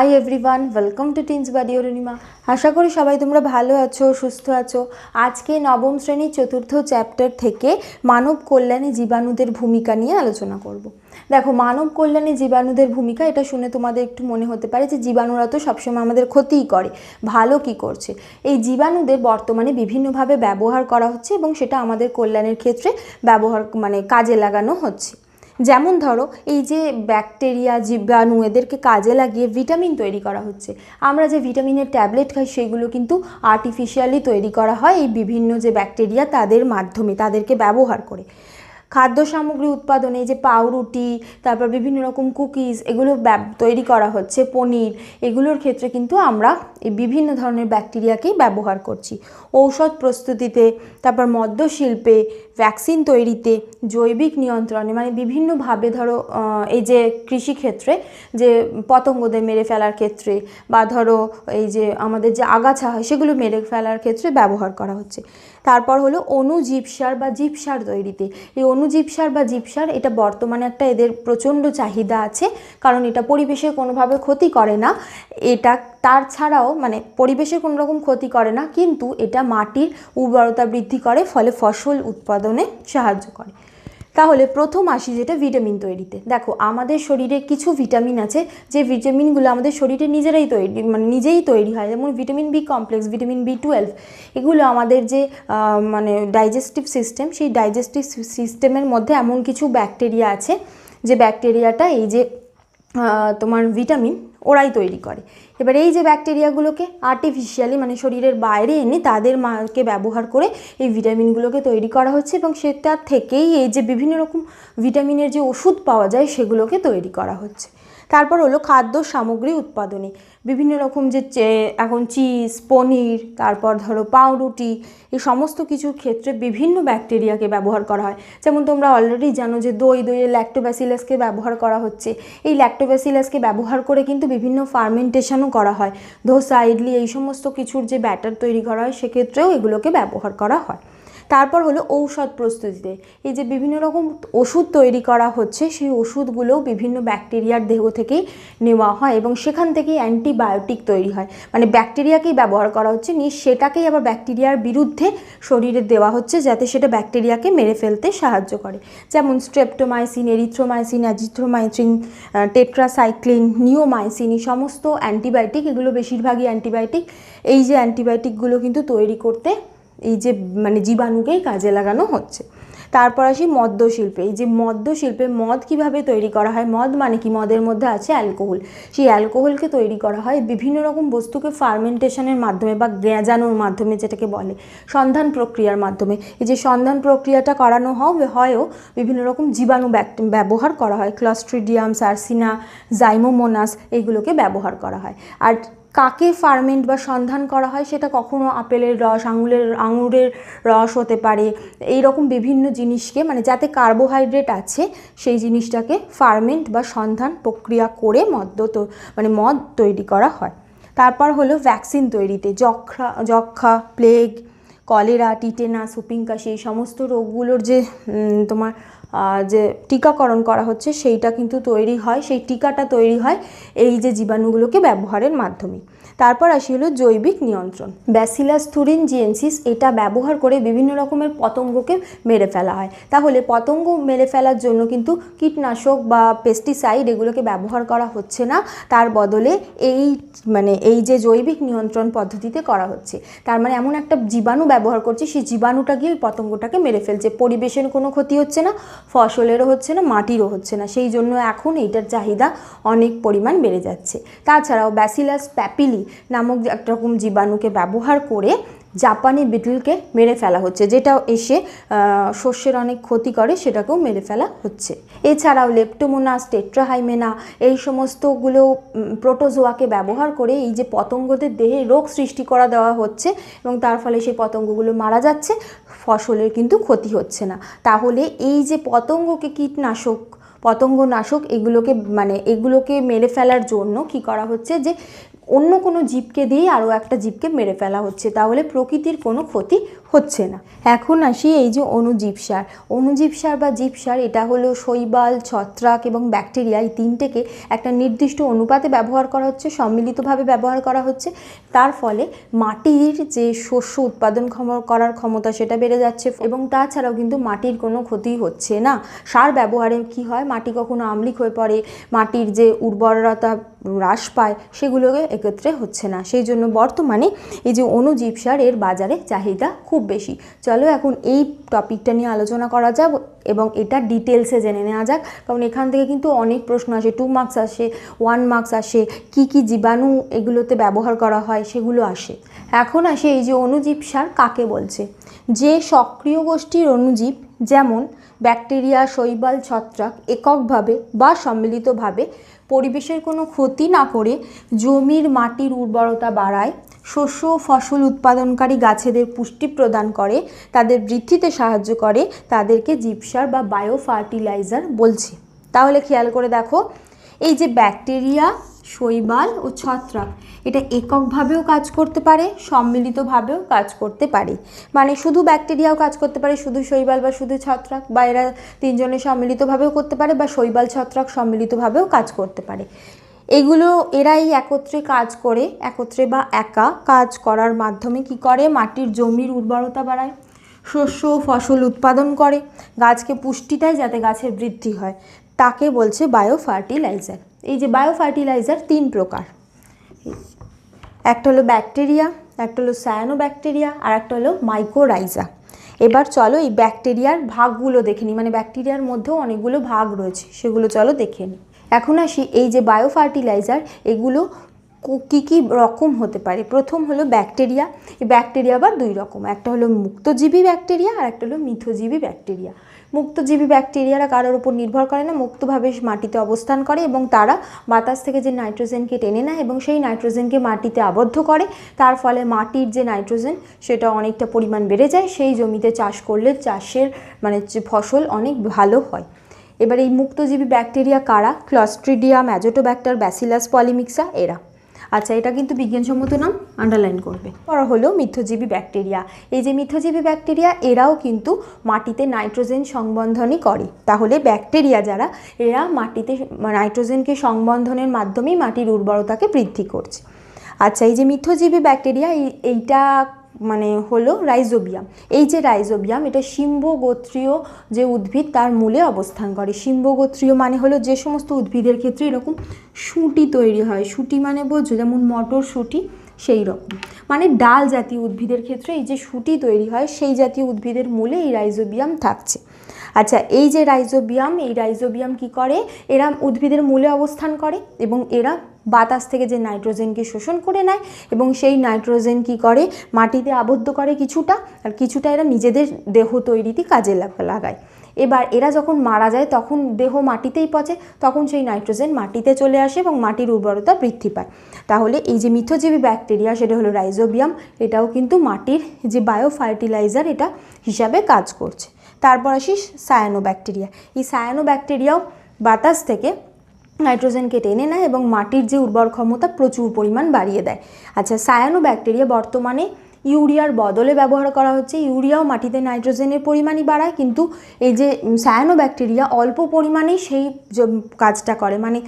Hi everyone welcome to teens buddy Arunima আশা করি সবাই তোমরা ভালো আছো, সুস্থ আছো। আজকে নবম শ্রেণির চতুর্থ চ্যাপ্টার থেকে মানব কল্যাণে জীবাণুদের ভূমিকা নিয়ে আলোচনা করব। দেখো, মানব কল্যাণে জীবাণুদের ভূমিকা, এটা শুনে তোমাদের একটু মনে হতে পারে যে জীবাণুরা তো সবসময় আমাদের ক্ষতিই করে, ভালো কি করছে? এই জীবাণুদের বর্তমানে বিভিন্নভাবে ব্যবহার করা হচ্ছে এবং সেটা আমাদের কল্যাণের ক্ষেত্রে ব্যবহার মানে কাজে লাগানো হচ্ছে। যেমন ধরো, এই যে ব্যাকটেরিয়া, জীবাণু এদেরকে কাজে লাগিয়ে ভিটামিন তৈরি করা হচ্ছে। আমরা যে ভিটামিনের ট্যাবলেট খাই, সেগুলো কিন্তু আর্টিফিশিয়ালি তৈরি করা হয় এই বিভিন্ন যে ব্যাকটেরিয়া তাদের মাধ্যমে, তাদেরকে ব্যবহার করে। খাদ্য সামগ্রী উৎপাদনে যে পাউরুটি, তারপর বিভিন্ন রকম কুকিজ, এগুলো তৈরি করা হচ্ছে, পনির, এগুলোর ক্ষেত্রে কিন্তু আমরা এই বিভিন্ন ধরনের ব্যাকটেরিয়াকেই ব্যবহার করছি। ঔষধ প্রস্তুতিতে, তারপর মদ্য শিল্পে ভ্যাকসিন তৈরিতে, জৈবিক নিয়ন্ত্রণে মানে বিভিন্নভাবে ধরো এই যে কৃষিক্ষেত্রে, যে পতঙ্গদের মেরে ফেলার ক্ষেত্রে বা ধরো, এই যে আমাদের যে আগাছা হয়, সেগুলো মেরে ফেলার ক্ষেত্রে ব্যবহার করা হচ্ছে। তারপর হলো অণুজীব সার বা জীব সার তৈরিতে। এই অণুজীব সার বা জীবসার এটা বর্তমানে একটা এদের প্রচণ্ড চাহিদা আছে, কারণ এটা পরিবেশের কোনোভাবে ক্ষতি করে না। এটা তার ছাড়াও মানে পরিবেশের কোনো রকম ক্ষতি করে না, কিন্তু এটা মাটির উর্বরতা বৃদ্ধি করে, ফলে ফসল উৎপাদনে সাহায্য করে। তাহলে প্রথম আসি যেটা ভিটামিন তৈরিতে। দেখো, আমাদের শরীরে কিছু ভিটামিন আছে, যে ভিটামিনগুলো আমাদের শরীরে নিজেরাই তৈরি মানে নিজেই তৈরি হয়। যেমন vitamin B complex, vitamin B twelve, এগুলো আমাদের যে মানে ডাইজেস্টিভ সিস্টেম, সেই ডাইজেস্টিভ সিস্টেমের মধ্যে এমন কিছু ব্যাকটেরিয়া আছে, যে ব্যাকটেরিয়াটা এই যে তোমার ভিটামিন ওরাই তৈরি করে। এবার এই যে ব্যাকটেরিয়াগুলোকে আর্টিফিশিয়ালি মানে শরীরের বাইরে এনে তাদের মাকে ব্যবহার করে এই ভিটামিনগুলোকে তৈরি করা হচ্ছে এবং সেটার থেকেই এই যে বিভিন্ন রকম ভিটামিনের যে ওষুধ পাওয়া যায় সেগুলোকে তৈরি করা হচ্ছে। তারপর হলো খাদ্য সামগ্রী উৎপাদনে। বিভিন্ন রকম যে এখন চিজ, পনির, তারপর ধরো পাউরুটি, এই সমস্ত কিছুর ক্ষেত্রে বিভিন্ন ব্যাকটেরিয়াকে ব্যবহার করা হয়। যেমন তোমরা অলরেডি জানো যে দই, দইয়ে ল্যাক্টোব্যাসিলাসকে ব্যবহার করা হচ্ছে। এই ল্যাক্টোব্যাসিলাসকে ব্যবহার করে কিন্তু বিভিন্ন ফার্মেন্টেশনও করা হয়। ধোসা, ইডলি, এই সমস্ত কিছুর যে ব্যাটার তৈরি করা হয়, সেক্ষেত্রেও এগুলোকে ব্যবহার করা হয়। তারপর হলো ঔষধ প্রস্তুতিতে। এই যে বিভিন্ন রকম ওষুধ তৈরি করা হচ্ছে, সেই ওষুধগুলোও বিভিন্ন ব্যাকটেরিয়ার দেহ থেকেই নেওয়া হয় এবং সেখান থেকেই অ্যান্টিবায়োটিক তৈরি হয়। মানে ব্যাকটেরিয়াকেই ব্যবহার করা হচ্ছে, নিয়ে সেটাকেই আবার ব্যাকটেরিয়ার বিরুদ্ধে শরীরে দেওয়া হচ্ছে যাতে সেটা ব্যাকটেরিয়াকে মেরে ফেলতে সাহায্য করে। যেমন streptomycin, erythromycin, azithromycin tetracycline, neomycin, এই সমস্ত অ্যান্টিবায়োটিক, এগুলো বেশিরভাগই অ্যান্টিবায়োটিক। এই যে অ্যান্টিবায়োটিকগুলো কিন্তু তৈরি করতে এই যে মানে জীবাণুকেই কাজে লাগানো হচ্ছে। তারপর আসি মদ্য শিল্পে এই যে মদ্য শিল্পে মদ কীভাবে তৈরি করা হয়? মদ মানে কি? মদের মধ্যে আছে অ্যালকোহল। সেই অ্যালকোহলকে তৈরি করা হয় বিভিন্ন রকম বস্তুকে ফার্মেন্টেশনের মাধ্যমে বা গেঁজানোর মাধ্যমে যেটাকে বলে, সন্ধান প্রক্রিয়ার মাধ্যমে। এই যে সন্ধান প্রক্রিয়াটা করানো হয়ও বিভিন্ন রকম জীবাণু ব্যবহার করা হয়। ক্লস্ট্রিডিয়াম সার্সিনা জাইমোমোনাস এগুলোকে ব্যবহার করা হয়। আর কাকে ফার্মেন্ট বা সন্ধান করা হয় সেটা কখনো আপেলের রস, আঙুলের, আঙুরের রস হতে পারে। এই রকম বিভিন্ন জিনিসকে মানে যাতে কার্বোহাইড্রেট আছে, সেই জিনিসটাকে ফার্মেন্ট বা সন্ধান প্রক্রিয়া করে মদ্য তো মানে মদ তৈরি করা হয়। তারপর হলো ভ্যাকসিন তৈরিতে যক্ষা যক্ষা প্লেগ কলেরা টিটেনাস হুপিংকাশি এই সমস্ত রোগগুলোর যে তোমার যে টিকাকরণ করা হচ্ছে, সেইটা কিন্তু তৈরি হয়, সেই টিকাটা তৈরি হয় এই যে জীবাণুগুলোকে ব্যবহারের মাধ্যমে। তারপর আসি হলো জৈবিক নিয়ন্ত্রণ। ব্যাসিলাস থুরিন জিএনসিস এটা ব্যবহার করে বিভিন্ন রকমের পতঙ্গকে মেরে ফেলা হয়। তাহলে পতঙ্গ মেরে ফেলার জন্য কিন্তু কীটনাশক বা পেস্টিসাইড এগুলোকে ব্যবহার করা হচ্ছে না। তার বদলে এই মানে এই যে জৈবিক নিয়ন্ত্রণ পদ্ধতিতে করা হচ্ছে, তার মানে এমন একটা জীবাণু ব্যবহার করছে, সেই জীবাণুটা গিয়ে ওই পতঙ্গটাকে মেরে ফেলছে। পরিবেশের কোনো ক্ষতি হচ্ছে না ফসলেরও হচ্ছে না, মাটিরও হচ্ছে না। সেই জন্য এখন এইটার চাহিদা অনেক পরিমাণ বেড়ে যাচ্ছে। তাছাড়াও ব্যাসিলাস প্যাপিলি নামক একরকম জীবাণুকে ব্যবহার করে জাপানি বিটলকে মেরে ফেলা হচ্ছে, যেটা এসে শস্যের অনেক ক্ষতি করে, সেটাকেও মেরে ফেলা হচ্ছে। এছাড়াও লেপ্টোমোনাস টেট্রাহাইমেনা এই সমস্তগুলো প্রোটোজোয়াকে ব্যবহার করে এই যে পতঙ্গদের দেহে রোগ সৃষ্টি করা দেওয়া হচ্ছে, এবং তার ফলে সেই পতঙ্গগুলো মারা যাচ্ছে, ফসলের কিন্তু ক্ষতি হচ্ছে না। তাহলে এই যে পতঙ্গকে কীটনাশক, পতঙ্গনাশক, এগুলোকে মানে এগুলোকে মেরে ফেলার জন্য কি করা হচ্ছে যে অন্য কোনো জীবকে দিয়ে আরও একটা জীবকে মেরে ফেলা হচ্ছে তাহলে প্রকৃতির কোনো ক্ষতি হচ্ছে না। এখন আসি এই যে অণুজীব সার। অণুজীব সার বা জীব সার, এটা হলো শৈবাল, ছত্রাক এবং ব্যাকটেরিয়া। এই তিনটেকে একটা নির্দিষ্ট অনুপাতে ব্যবহার করা হচ্ছে, সম্মিলিতভাবে ব্যবহার করা হচ্ছে। তার ফলে মাটির যে শস্য উৎপাদন করার ক্ষমতা সেটা বেড়ে যাচ্ছে এবং তাছাড়াও কিন্তু মাটির কোনো ক্ষতি হচ্ছে না। সার ব্যবহারে কি হয়? মাটি কখনো আম্লিক হয়ে পড়ে, মাটির যে উর্বরতা হ্রাস পায়, সেগুলোকে একত্রে হচ্ছে না। সেই জন্য বর্তমানে এই যে অণুজীব সার, এর বাজারে চাহিদা খুব বেশি। চলো এখন এই টপিকটা নিয়ে আলোচনা করা যাক এবং এটা ডিটেলসে জেনে নেওয়া যাক। কারণ এখান থেকে কিন্তু অনেক প্রশ্ন আসে টু মার্কস আসে ওয়ান মার্কস আসে, কি কি জীবাণু এগুলোতে ব্যবহার করা হয় সেগুলো আসে। এখন আসে এই যে অণুজীব সার কাকে বলছে? যে সক্রিয় গোষ্ঠীর অণুজীব যেমন ব্যাকটেরিয়া, শৈবাল, ছত্রাক এককভাবে বা সম্মিলিতভাবে পরিবেশের কোনো ক্ষতি না করে জমির মাটির উর্বরতা বাড়ায় শস্য ও ফসল উৎপাদনকারী গাছেদের পুষ্টি প্রদান করে, তাদের বৃদ্ধিতে সাহায্য করে, তাদেরকে জীবসার বা বায়ো ফার্টিলাইজার বলছে। তাহলে খেয়াল করে দেখো, এই যে ব্যাকটেরিয়া, শৈবাল ও ছত্রাক, এটা এককভাবেও কাজ করতে পারে, সম্মিলিতভাবেও কাজ করতে পারে। মানে শুধু ব্যাকটেরিয়াও কাজ করতে পারে, শুধু শৈবাল বা শুধু ছত্রাক, বা এরা তিনজনে সম্মিলিতভাবেও করতে পারে, বা শৈবাল, ছত্রাক সম্মিলিতভাবেও কাজ করতে পারে। এগুলো এরাই একত্রে কাজ করে, একত্রে বা একা কাজ করার মাধ্যমে কি করে? মাটির জমির উর্বরতা বাড়ায়, শস্য ফসল উৎপাদন করে, গাছকে পুষ্টি দেয় যাতে গাছের বৃদ্ধি হয়। তাকে বলছে বায়ো ফার্টিলাইজার এই যে বায়ো ফার্টিলাইজার তিন প্রকার। একটা হলো ব্যাকটেরিয়া একটা হলো সায়ানো ব্যাকটেরিয়া আর একটা হলো মাইক্রোরাইজা এবার চলো এই ব্যাকটেরিয়ার ভাগগুলো দেখে নিই। মানে ব্যাকটেরিয়ার মধ্যেও অনেকগুলো ভাগ রয়েছে। সেগুলো চলো দেখে নিই। এখন আসি এই যে বায়ো ফার্টিলাইজার এগুলো কী কী রকম হতে পারে? প্রথম হলো ব্যাকটেরিয়া এই ব্যাকটেরিয়া আবার দুই রকম। একটা হলো মুক্তজীবী ব্যাকটেরিয়া আর একটা হলো মিথজীবী ব্যাকটেরিয়া মুক্তজীবী ব্যাকটেরিয়ারা কারোর উপর নির্ভর করে না, মুক্তভাবে মাটিতে অবস্থান করে এবং তারা বাতাস থেকে যে নাইট্রোজেনকে টেনে নেয় এবং সেই নাইট্রোজেনকে মাটিতে আবদ্ধ করে। তার ফলে মাটির যে নাইট্রোজেন, সেটা অনেকটা পরিমাণ বেড়ে যায়। সেই জমিতে চাষ করলে চাষের মানে ফসল অনেক ভালো হয়। এবার এই মুক্তজীবী ব্যাকটেরিয়া কারা? ক্লস্ট্রিডিয়া ম্যাজোটোব্যাক্টার ব্যাসিলাস পলিমিক্সা এরা। আচ্ছা এটা কিন্তু বিজ্ঞানসম্মত নাম আন্ডারলাইন করবে। পর হলো মিথ্যজীবী ব্যাকটেরিয়া। এই যে মিথ্যজীবী ব্যাকটেরিয়া, এরাও কিন্তু মাটিতে নাইট্রোজেন সংবন্ধনই করে। তাহলে ব্যাকটেরিয়া যারা, এরা মাটিতে নাইট্রোজেনকে সংবন্ধনের মাধ্যমেই মাটির উর্বরতাকে বৃদ্ধি করছে। আচ্ছা এই যে মিথ্যজীবী ব্যাকটেরিয়া, এই, এইটা মানে হলো রাইজোবিয়াম। এই যে রাইজোবিয়াম, এটা শিম্ব গোত্রীয় যে উদ্ভিদ, তার মূলে অবস্থান করে। শিম্ব গোত্রীয় মানে হলো যে সমস্ত উদ্ভিদের ক্ষেত্রে এরকম শুঁটি তৈরি হয়। শুঁটি মানে বোঝো, যেমন মটর শুঁটি সেই রকম। মানে ডাল জাতীয় উদ্ভিদের ক্ষেত্রে এই যে শুঁটি তৈরি হয়, সেই জাতীয় উদ্ভিদের মূলে এই রাইজোবিয়াম থাকছে। আচ্ছা এই যে রাইজোবিয়াম, এই রাইজোবিয়াম কি করে? এরা উদ্ভিদের মূলে অবস্থান করে এবং এরা বাতাস থেকে যে নাইট্রোজেনকে শোষণ করে নেয় এবং সেই নাইট্রোজেন কি করে? মাটিতে আবদ্ধ করে কিছুটা, আর কিছুটা এরা নিজেদের দেহ তৈরিতে কাজে লাগ- লাগায়। এবার এরা যখন মারা যায়, তখন দেহ মাটিতেই পচে, তখন সেই নাইট্রোজেন মাটিতে চলে আসে এবং মাটির উর্বরতা বৃদ্ধি পায়। তাহলে এই যে মিথ্যজীবী ব্যাকটেরিয়া, সেটা হলো রাইজোবিয়াম, এটাও কিন্তু মাটির যে বায়ো ফার্টিলাইজার এটা হিসাবে কাজ করছে। তারপর আসি সায়ানো ব্যাকটেরিয়া এই সায়ানো ব্যাকটেরিয়াও বাতাস থেকে নাইট্রোজেনকে টেনে নেয় এবং মাটির যে উর্বর ক্ষমতা প্রচুর পরিমাণ বাড়িয়ে দেয়। আচ্ছা সায়ানো ব্যাকটেরিয়া বর্তমানে ইউরিয়ার বদলে ব্যবহার করা হচ্ছে। ইউরিয়াও মাটিতে নাইট্রোজেনের পরিমাণই বাড়ায়, কিন্তু এই যে সায়ানো ব্যাকটেরিয়া অল্প পরিমাণেই সেই কাজটা করে। মানে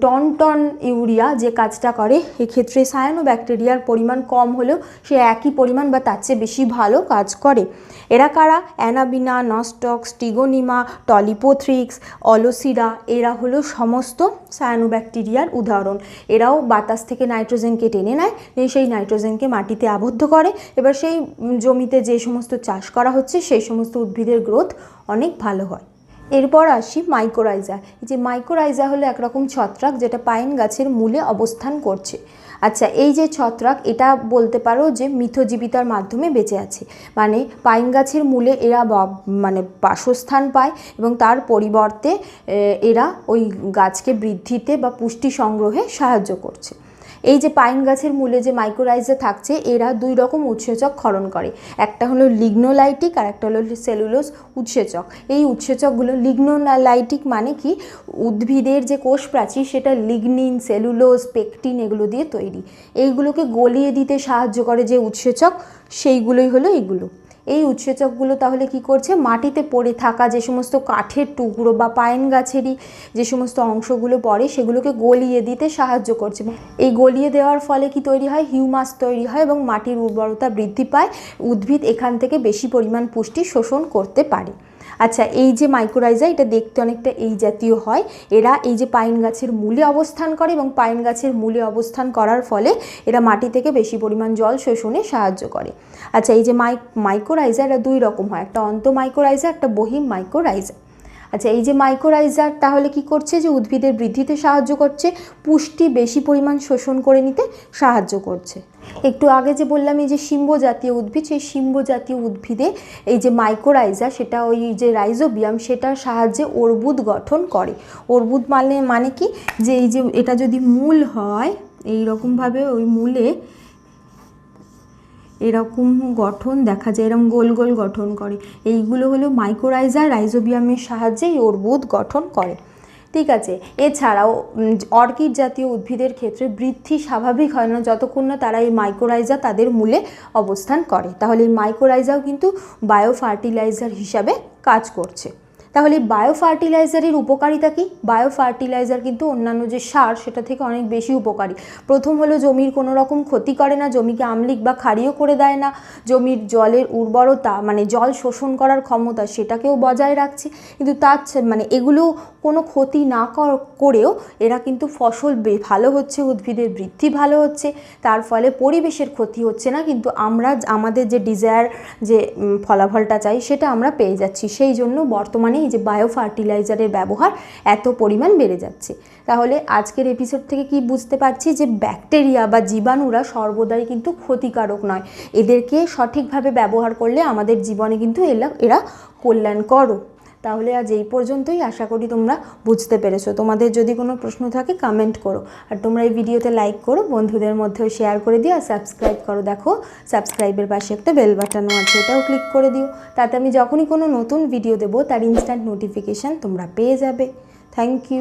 টন টন ইউরিয়া যে কাজটা করে, এক্ষেত্রে সায়ানো ব্যাকটেরিয়ার পরিমাণ কম হলেও সে একই পরিমাণ বা তার চেয়ে বেশি ভালো কাজ করে। এরা কারা? অ্যানাবিনা নস্টক স্টিগোনিমা টলিপোথ্রিক্স, অলোসিরা, এরা হলো সমস্ত সায়ানো ব্যাকটেরিয়ার উদাহরণ। এরাও বাতাস থেকে নাইট্রোজেনকে টেনে নেয়, নিয়ে সেই নাইট্রোজেনকে মাটিতে আবদ্ধ করে। এবার সেই জমিতে যে সমস্ত চাষ করা হচ্ছে, সেই সমস্ত উদ্ভিদের গ্রোথ অনেক ভালো হয়। এরপর আসি মাইক্রোরাইজা এই যে মাইক্রোরাইজা হলো একরকম ছত্রাক যেটা পাইন গাছের মূলে অবস্থান করছে। আচ্ছা এই যে ছত্রাক, এটা বলতে পারো যে মিথজীবিতার মাধ্যমে বেঁচে আছে। মানে পাইন গাছের মূলে এরা মানে বাসস্থান পায় এবং তার পরিবর্তে এরা ওই গাছকে বৃদ্ধিতে বা পুষ্টি সংগ্রহে সাহায্য করছে। এই যে পাইন গাছের মূলে যে মাইক্রোরাইজা থাকছে, এরা দুই রকম উৎসেচক ক্ষরণ করে। একটা হলো লিগনোলাইটিক আর একটা হলো সেলুলোস উৎসেচক। এই উৎসেচকগুলো লিগনোলাইটিক মানে কি? উদ্ভিদের যে কোষ প্রাচীর সেটা লিগনিন সেলুলোজ পেকটিন এগুলো দিয়ে তৈরি। এইগুলোকে গলিয়ে দিতে সাহায্য করে যে উৎসেচক, সেইগুলোই হলো এইগুলো এই উৎসেচকগুলো তাহলে কি করছে? মাটিতে পড়ে থাকা যে সমস্ত কাঠের টুকরো বা পাইন গাছেরই যে সমস্ত অংশগুলো পড়ে, সেগুলোকে গলিয়ে দিতে সাহায্য করছে। এই গলিয়ে দেওয়ার ফলে কি তৈরি হয়? হিউমাস তৈরি হয় এবং মাটির উর্বরতা বৃদ্ধি পায়। উদ্ভিদ এখান থেকে বেশি পরিমাণ পুষ্টি শোষণ করতে পারে। আচ্ছা এই যে মাইক্রোরাইজা এটা দেখতে অনেকটা এই জাতীয় হয়। এরা এই যে পাইন গাছের মূলে অবস্থান করে এবং পাইন গাছের মূলে অবস্থান করার ফলে এরা মাটি থেকে বেশি পরিমাণ জল শোষণে সাহায্য করে। আচ্ছা এই যে মাই মাইক্রোরাইজা এরা দুই রকম হয়। একটা অন্ত মাইক্রোরাইজা একটা বহিম মাইক্রোরাইজা আচ্ছা এই যে মাইক্রোরাইজার তাহলে কি করছে যে উদ্ভিদের বৃদ্ধিতে সাহায্য করছে? পুষ্টি বেশি পরিমাণ শোষণ করে নিতে সাহায্য করছে। একটু আগে যে বললাম, এই যে শিম্ব জাতীয় উদ্ভিদ, সেই শিম্ব জাতীয় উদ্ভিদে এই যে মাইক্রোরাইজা সেটা ওই যে রাইজোবিয়াম সেটার সাহায্যে অর্বুদ গঠন করে। অর্বুদ মানে মানে কি? যে এই যে এটা যদি মূল হয়, এই রকমভাবে ওই মূলে এরকম গঠন দেখা যায়, এরকম গোল গোল গঠন করে। এইগুলো হলো মাইক্রোরাইজা রাইজোবিয়ামের সাহায্যে এই অর্বুদ গঠন করে। ঠিক আছে? এছাড়াও অর্কিড জাতীয় উদ্ভিদের ক্ষেত্রে বৃদ্ধি স্বাভাবিক হয় না, যতক্ষণ না তারা এই মাইক্রোরাইজা তাদের মূলে অবস্থান করে। তাহলে এই মাইক্রোরাইজাও কিন্তু বায়ো ফার্টিলাইজার হিসাবে কাজ করছে। তাহলে বায়ো ফার্টিলাইজারের উপকারিতা কি? বায়ো ফার্টিলাইজার কিন্তু অন্যান্য যে সার, সেটা থেকে অনেক বেশি উপকারী। প্রথম হলো জমির কোনো রকম ক্ষতি করে না, জমিকে আমলিক বা ক্ষারীয় করে দেয় না, জমির জলের উর্বরতা মানে জল শোষণ করার ক্ষমতা সেটাকেও বজায় রাখছে। কিন্তু তার মানে এগুলো কোনো ক্ষতি না কর- করেও এরা কিন্তু ফসল ভালো হচ্ছে, উদ্ভিদের বৃদ্ধি ভালো হচ্ছে, তার ফলে পরিবেশের ক্ষতি হচ্ছে না, কিন্তু আমরা আমাদের যে ডিজায়ার যে ফলাফলটা চাই, সেটা আমরা পেয়ে যাচ্ছি। সেই জন্য বর্তমানে এই যে বায়ো ফার্টিলাইজারের ব্যবহার এত পরিমাণ বেড়ে যাচ্ছে। তাহলে আজকের এপিসোড থেকে কি বুঝতে পারছি যে ব্যাকটেরিয়া বা জীবাণুরা সর্বদাই কিন্তু ক্ষতিকারক নয়। এদেরকে সঠিকভাবে ব্যবহার করলে আমাদের জীবনে কিন্তু এরা এরা কল্যাণকরও তাহলে আজ এই পর্যন্তই। আশা করি তোমরা বুঝতে পেরেছ। তোমাদের যদি কোনো প্রশ্ন থাকে কমেন্ট করো। আর তোমরা এই ভিডিওতে লাইক করো, বন্ধুদের মধ্যেও শেয়ার করে দিও আর সাবস্ক্রাইব করো। দেখো সাবস্ক্রাইবের পাশে একটা বেল বাটনও আছে, ওটাও ক্লিক করে দিও। তাতে আমি যখনই কোনো নতুন ভিডিও দেবো, তার ইনস্ট্যান্ট নোটিফিকেশান তোমরা পেয়ে যাবে। Thank you